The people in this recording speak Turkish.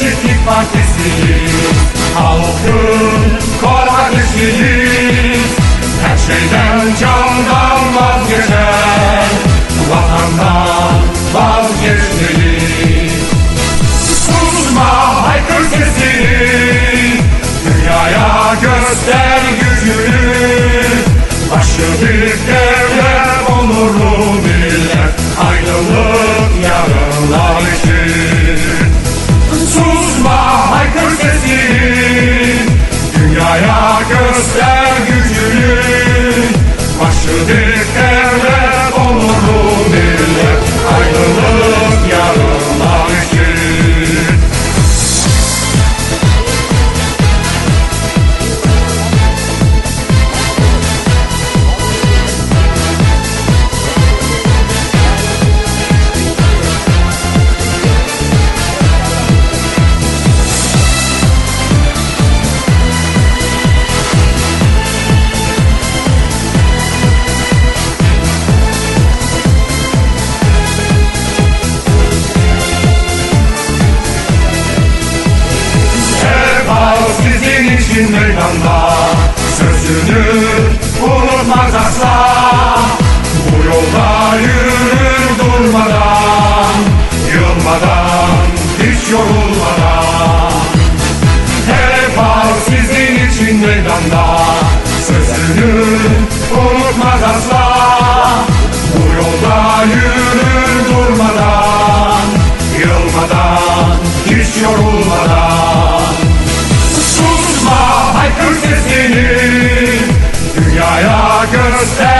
Değişiklik Partisi Halkın Koray 네. gün meydanda Sözünü unutmaz asla. Bu yolda yürür durmadan Yılmadan, hiç yorulmadan. Her fark sizin için meydanda Sözünü unutmaz asla. yourself.